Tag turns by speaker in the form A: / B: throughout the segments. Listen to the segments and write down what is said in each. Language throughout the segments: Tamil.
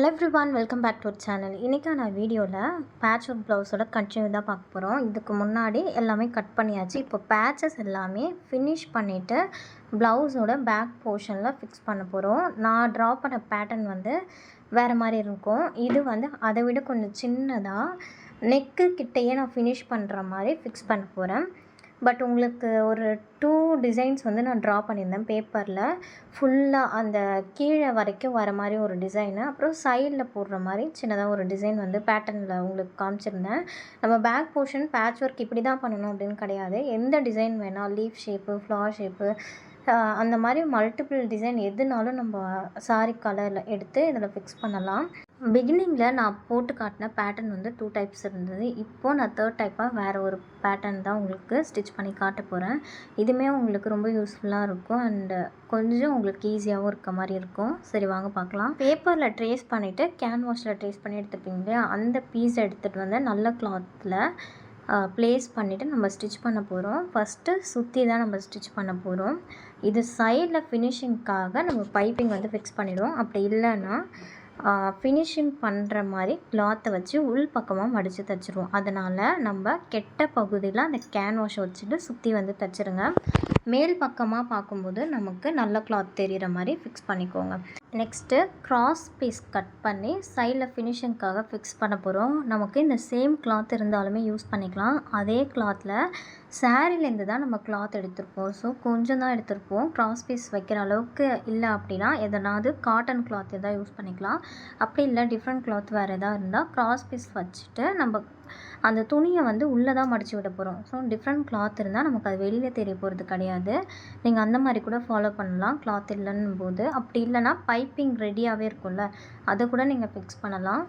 A: Hello everyone welcome back to channel இன்றைக்கான வீடியோவில் பேட்ச் ஒர்க் ப்ளவுஸோட கண்டினியூ தான் பார்க்க போகிறோம் இதுக்கு முன்னாடி எல்லாமே கட் பண்ணியாச்சு. இப்போ பேட்சஸ் எல்லாமே ஃபினிஷ் பண்ணிவிட்டு ப்ளவுஸோட பேக் போர்ஷனில் ஃபிக்ஸ் பண்ண போகிறோம் நான் ட்ரா பண்ண பேட்டர்ன் வந்து வேறு மாதிரி இருக்கும். இது வந்து அதை விட கொஞ்சம் சின்னதாக நெக்கு கிட்டேயே நான் ஃபினிஷ் பண்ணுற மாதிரி ஃபிக்ஸ் பண்ண போகிறேன் பட் உங்களுக்கு ஒரு டூ டிசைன்ஸ் வந்து நான் ட்ரா பண்ணியிருந்தேன் பேப்பரில் ஃபுல்லாக அந்த கீழே வரைக்கும் வர மாதிரி ஒரு டிசைனு அப்புறம் சைடில் போடுற மாதிரி சின்னதாக ஒரு டிசைன் வந்து பேட்டர்னில் உங்களுக்கு காமிச்சிருந்தேன். நம்ம பேக் போர்ஷன் பேட்ச் ஒர்க் இப்படி தான் பண்ணணும் அப்படின்னு கிடையாது. எந்த டிசைன் வேணால் லீஃப் ஷேப்பு ஃப்ளார் ஷேப்பு அந்த மாதிரி மல்டிபிள் டிசைன் எதுனாலும் நம்ம சாரி கலரில் எடுத்து இதில் ஃபிக்ஸ் பண்ணலாம். பிகினிங்கில் நான் போட்டு காட்டின பேட்டர்ன் வந்து டூ டைப்ஸ் இருந்தது. இப்போது நான் தேர்ட் டைப்பாக வேறு ஒரு பேட்டர்ன் தான் உங்களுக்கு ஸ்டிச் பண்ணி காட்ட போகிறேன் இதுவுமே உங்களுக்கு ரொம்ப யூஸ்ஃபுல்லாக இருக்கும். அண்டு கொஞ்சம் உங்களுக்கு ஈஸியாகவும் இருக்க மாதிரி இருக்கும். சரி வாங்க பார்க்கலாம். பேப்பரில் ட்ரேஸ் பண்ணிவிட்டு கேன்வாஷில் ட்ரேஸ் பண்ணி எடுத்துப்பீங்க இல்லையா? அந்த பீஸ் எடுத்துகிட்டு வந்து நல்ல கிளாத்தில் ப்ளேஸ் பண்ணிவிட்டு நம்ம ஸ்டிச் பண்ண போகிறோம் ஃபஸ்ட்டு சுற்றி தான் நம்ம ஸ்டிச் பண்ண போகிறோம் இது சைடில் ஃபினிஷிங்க்காக நம்ம பைப்பிங் வந்து ஃபிக்ஸ் பண்ணிவிடுவோம் அப்படி இல்லைன்னா ஃபினிஷிங் பண்ணுற மாதிரி கிளாத்தை வச்சு உள் பக்கமாக மடித்து தைச்சிருவோம். அதனால் நம்ம கெட்ட பகுதியில் அந்த கேன்வாஷை வச்சுட்டு சுற்றி வந்து தைச்சிருங்க. மேல் பக்கமாக பார்க்கும்போது நமக்கு நல்ல கிளாத் தெரிகிற மாதிரி ஃபிக்ஸ் பண்ணிக்கோங்க. நெக்ஸ்ட்டு க்ராஸ் பீஸ் கட் பண்ணி சைடில் ஃபினிஷிங்க்காக ஃபிக்ஸ் பண்ண போகிறோம் நமக்கு இந்த சேம் கிளாத் இருந்தாலுமே யூஸ் பண்ணிக்கலாம். அதே கிளாத்தில் சாரிலேருந்து தான் நம்ம கிளாத் எடுத்திருப்போம். ஸோ கொஞ்சம் தான் எடுத்திருப்போம். கிராஸ் பீஸ் வைக்கிற அளவுக்கு இல்லை அப்படின்னா எதனாவது காட்டன் கிளாத் எதாவது யூஸ் பண்ணிக்கலாம். அப்படி இல்லை டிஃப்ரெண்ட் கிளாத் வேறு எதாவது இருந்தால் க்ராஸ் பீஸ் வச்சுட்டு நம்ம அந்த துணியை வந்து உள்ளே தான் மடித்து விட போகிறோம் ஸோ டிஃப்ரெண்ட் கிளாத் இருந்தால் நமக்கு அது வெளியில் தெரிய போகிறது கிடையாது. நீங்கள் அந்த மாதிரி கூட ஃபாலோ பண்ணலாம் கிளாத் இல்லைன்னும் போது அப்படி இல்லைனா பைப்பிங் ரெடியாகவே இருக்கும்ல அதை கூட நீங்கள் ஃபிக்ஸ் பண்ணலாம்.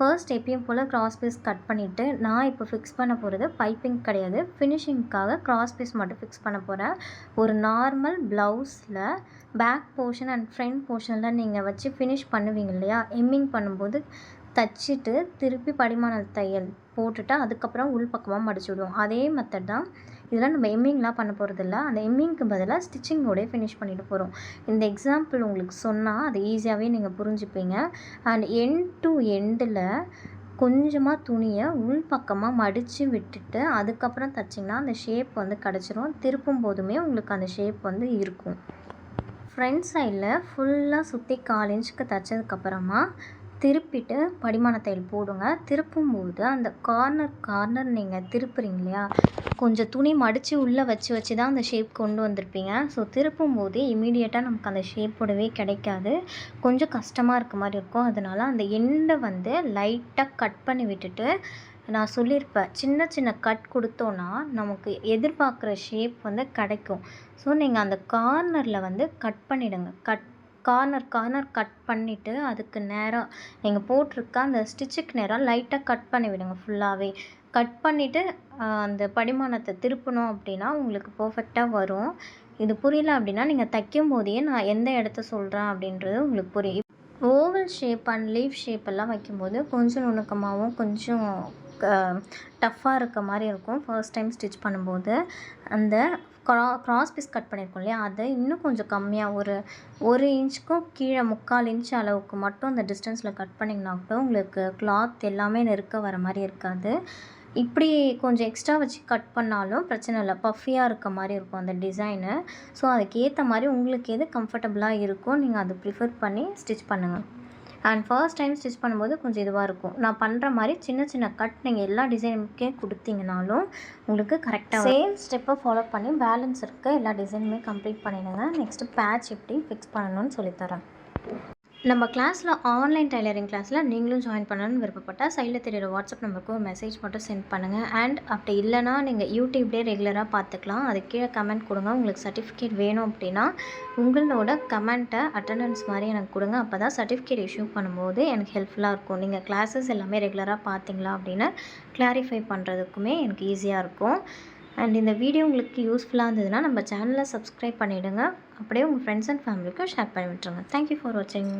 A: ஃபர்ஸ்ட் எப்பயும் போல் க்ராஸ் பீஸ் கட் பண்ணிவிட்டு நான் இப்போ ஃபிக்ஸ் பண்ண போகிறது பைப்பிங் கிடையாது. ஃபினிஷிங்க்காக க்ராஸ் பீஸ் மட்டும் ஃபிக்ஸ் பண்ண போகிறேன் ஒரு நார்மல் ப்ளவுஸில் பேக் போர்ஷன் அண்ட் ஃப்ரண்ட் போர்ஷனில் நீங்கள் வச்சு ஃபினிஷ் பண்ணுவீங்க இல்லையா? எம்மிங் பண்ணும்போது தச்சுட்டு திருப்பி படிமான தையல் போட்டுட்டு அதுக்கப்புறம் உள் பக்கமாக மடிச்சு விடுவோம். அதே மெத்தட் தான் இதெல்லாம் நம்ம எம்மிங்லாம் பண்ண போகிறதில்ல அந்த எம்மிங்க்கு பதிலாக ஸ்டிச்சிங்கோடய ஃபினிஷ் பண்ணிட்டு போகிறோம் இந்த எக்ஸாம்பிள் உங்களுக்கு சொன்னால் அது ஈஸியாகவே நீங்கள் புரிஞ்சுப்பீங்க. அண்ட் எண்ட் டு எண்டில் கொஞ்சமாக துணியை உள் பக்கமாக மடித்து விட்டுட்டு அதுக்கப்புறம் தைச்சிங்கன்னா அந்த ஷேப் வந்து கிடச்சிரும். திருப்பும் போதுமே உங்களுக்கு அந்த ஷேப் வந்து இருக்கும். ஃப்ரண்ட் சைடில் ஃபுல்லாக சுற்றி கால் இன்ச்சுக்கு தைச்சதுக்கப்புறமா திருப்பிட்டு படிமான தையல் போடுங்க. திருப்பும்போது அந்த கார்னர் கார்னர் நீங்கள் திருப்புறீங்க இல்லையா கொஞ்சம் துணி மடித்து உள்ளே வச்சு வச்சு தான் அந்த ஷேப் கொண்டு வந்திருப்பீங்க. ஸோ திருப்பும்போது இமீடியட்டாக நமக்கு அந்த ஷேப்போடவே கிடைக்காது. கொஞ்சம் கஷ்டமாக இருக்க மாதிரி இருக்கும். அதனால் அந்த எண்டை வந்து லைட்டாக கட் பண்ணி விட்டுட்டு நான் சொல்லியிருப்பேன். சின்ன சின்ன கட் கொடுத்தோன்னா நமக்கு எதிர்பார்க்குற ஷேப் வந்து கிடைக்கும். ஸோ நீங்கள் அந்த கார்னரில் வந்து கட் பண்ணிவிடுங்க கட் கார்னர் கார்னர் கட் பண்ணிவிட்டு அதுக்கு நேராக நீங்கள் போட்டிருக்க அந்த ஸ்டிச்சுக்கு நேராக லைட்டாக கட் பண்ணி விடுங்க ஃபுல்லாகவே கட் பண்ணிவிட்டு அந்த படிமானத்தை திருப்பணும் அப்படின்னா உங்களுக்கு பர்ஃபெக்டாக வரும். இது புரியல அப்படின்னா நீங்கள் தைக்கும் போதே நான் எந்த இடத்த சொல்கிறேன் அப்படின்றது உங்களுக்கு புரியும். Oval shape and leaf shape எல்லாம் வைக்கும்போது கொஞ்சம் நுணுக்கமாகவும் கொஞ்சம் டஃப்பாக இருக்க மாதிரி இருக்கும். ஃபர்ஸ்ட் டைம் ஸ்டிச் பண்ணும்போது. அந்த க்ரா க்ராஸ் பீஸ் கட் பண்ணியிருக்கோம் இல்லையா? அதை இன்னும் கொஞ்சம் கம்மியாக ஒரு ஒரு இன்ச்சுக்கும் கீழே முக்கால் இன்ச் அளவுக்கு மட்டும் அந்த டிஸ்டன்ஸில் கட் பண்ணிங்கன்னா கூட உங்களுக்கு கிளாத் எல்லாமே நெருக்க வர மாதிரி இருக்காது. இப்படி கொஞ்சம் எக்ஸ்ட்ரா வச்சு கட் பண்ணாலும் பிரச்சனை இல்லை. பஃபியாக இருக்க மாதிரி இருக்கும் அந்த டிசைனு ஸோ அதுக்கேற்ற மாதிரி உங்களுக்கு எது கம்ஃபர்டபுளாக இருக்கோ நீங்கள் அதை ப்ரிஃபர் பண்ணி ஸ்டிச் பண்ணுங்கள் அண்ட் ஃபர்ஸ்ட் டைம் ஸ்டிச் பண்ணும்போது கொஞ்சம் இதுவாக இருக்கும். நான் பண்ணுற மாதிரி சின்ன சின்ன கட் நீங்கள் எல்லா டிசைனுக்கே கொடுத்தீங்கனாலும் உங்களுக்கு கரெக்டாக சேம் ஸ்டெப்பை ஃபாலோ பண்ணி பேலன்ஸ் இருக்க எல்லா டிசைனுமே கம்ப்ளீட் பண்ணிடுங்க. நெக்ஸ்ட்டு பேட்ச் எப்படி ஃபிக்ஸ் பண்ணணும்னு சொல்லித்தரேன். நம்ம கிளாஸில் ஆன்லைன் டைலரிங் கிளாஸில் நீங்களும் ஜாயின் பண்ணணும்னு விருப்பப்பட்டால் சைடில் தெரியுற வாட்ஸ்அப் நம்பருக்கு ஒரு மெசேஜ் மட்டும் சென்ட் பண்ணுங்கள் அண்ட் அப்படி இல்லைனா நீங்கள் யூடியூப்லேயே ரெகுலராக பார்த்துக்கலாம் அது கீழே கமெண்ட் கொடுங்க. உங்களுக்கு சர்டிஃபிகேட் வேணும் அப்படின்னா உங்களோட கமெண்ட்டை அட்டண்டன்ஸ் மாதிரி எனக்கு கொடுங்க. அப்போ தான் சர்டிஃபிகேட் இஷ்யூ பண்ணும்போது எனக்கு ஹெல்ப்ஃபுல்லாக இருக்கும். நீங்கள் கிளாஸஸ் எல்லாமே ரெகுலராக பார்த்தீங்களா அப்படின்னு கிளாரிஃபை பண்ணுறதுக்குமே எனக்கு ஈஸியாக இருக்கும். அண்ட் இந்த வீடியோ உங்களுக்கு யூஸ்ஃபுல்லாக இருந்ததுன்னா நம்ம சேனலை சப்ஸ்கிரைப் பண்ணிவிடுங்க அப்படியே உங்கள் ஃப்ரெண்ட்ஸ் அண்ட் ஃபேமிலிக்கும் ஷேர் பண்ணி விட்டுருங்க. தேங்க்யூ ஃபார் வாட்சிங்